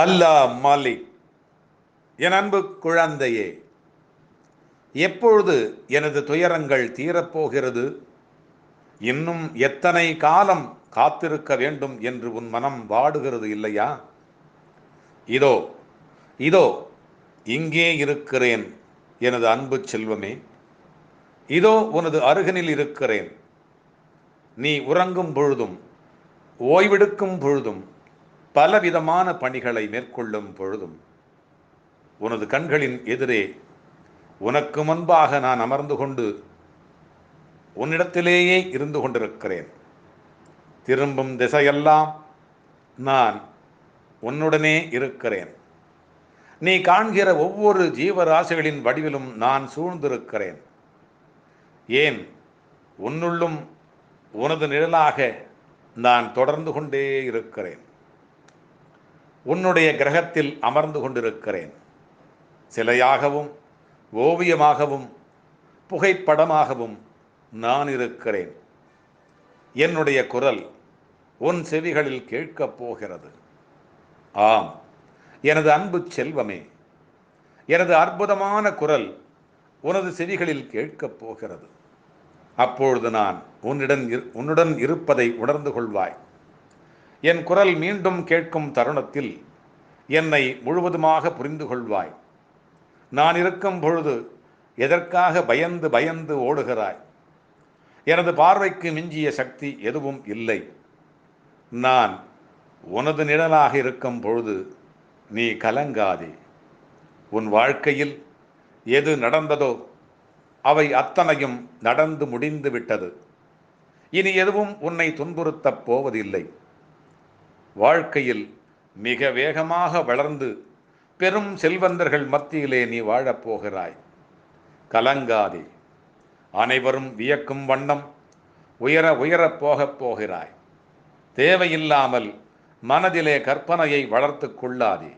அல்லாஹ் மாலிக் என் அன்பு குழந்தையே எப்பொழுது எனது துயரங்கள் தீரப்போகிறது? இன்னும் எத்தனை காலம் காத்திருக்க வேண்டும் என்று உன் மனம் வாடுகிறது இல்லையா? இதோ இதோ இங்கே இருக்கிறேன் எனது அன்பு செல்வமே. இதோ உனது அருகனில் இருக்கிறேன். நீ உறங்கும் பொழுதும் ஓய்வெடுக்கும் பொழுதும் பலவிதமான பணிகளை மேற்கொள்ளும் பொழுதும் உனது கண்களின் எதிரே உனக்கு முன்பாக நான் அமர்ந்து கொண்டு உன்னிடத்திலேயே இருந்து கொண்டிருக்கிறேன். திரும்பும் திசையெல்லாம் நான் உன்னுடனே இருக்கிறேன். நீ காண்கிற ஒவ்வொரு ஜீவராசிகளின் வடிவிலும் நான் சூழ்ந்திருக்கிறேன். ஏன்? உன்னுள்ளும் உனது நிழலாக நான் தொடர்ந்து கொண்டே இருக்கிறேன். உன்னுடைய கிரகத்தில் அமர்ந்து கொண்டிருக்கிறேன். சிலையாகவும் ஓவியமாகவும் புகைப்படமாகவும் நான் இருக்கிறேன். என்னுடைய குரல் உன் செவிகளில் கேட்கப் போகிறது. ஆம் எனது அன்பு செல்வமே எனது அற்புதமான குரல் உனது செவிகளில் கேட்கப் போகிறது. அப்பொழுது நான் உன்னிடம் இரு- உன்னுடன் இருப்பதை உணர்ந்து கொள்வாய். என் குரல் மீண்டும் கேட்கும் தருணத்தில் என்னை முழுவதுமாக புரிந்து கொள்வாய் நான் இருக்கும் பொழுது எதற்காக பயந்து பயந்து ஓடுகிறாய்? எனது பார்வைக்கு மிஞ்சிய சக்தி எதுவும் இல்லை. நான் உனது நிழலாக இருக்கும் பொழுது நீ கலங்காதே. உன் வாழ்க்கையில் எது நடந்ததோ அவை அத்தனையும் நடந்து முடிந்து விட்டது. இனி எதுவும் உன்னை துன்புறுத்தப் போவதில்லை. வாழ்க்கையில் மிக வேகமாக வளர்ந்து பெரும் செல்வந்தர்கள் மத்தியிலே நீ வாழப் போகிறாய். கலங்காதே. அனைவரும் வியக்கும் வண்ணம் உயர உயரப் போகப் போகிறாய். தேவையில்லாமல் மனதிலே கற்பனையை வளர்த்து கொள்ளாதே.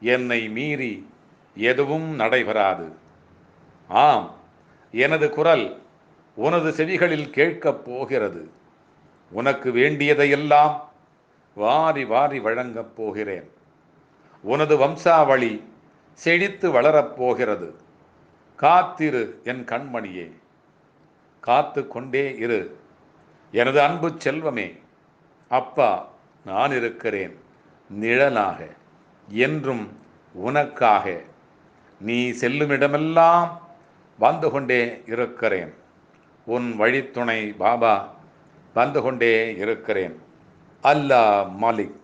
என்னை மீறி எதுவும் நடைபெறாது. ஆம் எனது குரல் உனது செவிகளில் கேட்கப் போகிறது. உனக்கு வேண்டியதையெல்லாம் வாரி வாரி வழங்கப் போகிறேன். உனது வம்சாவளி செழித்து வளரப் போகிறது. காத்திரு என் கண்மணியே. காத்து கொண்டே இரு. எனது அன்பு செல்வமே அப்பா நான் இருக்கிறேன். நிழலாக என்றும் உனக்காக. நீ செல்லுமிடமெல்லாம் வந்து கொண்டே இருக்கிறேன். உன் வழித்துணை பாபா வந்து கொண்டே இருக்கிறேன். அல்லாஹ் மாலிக்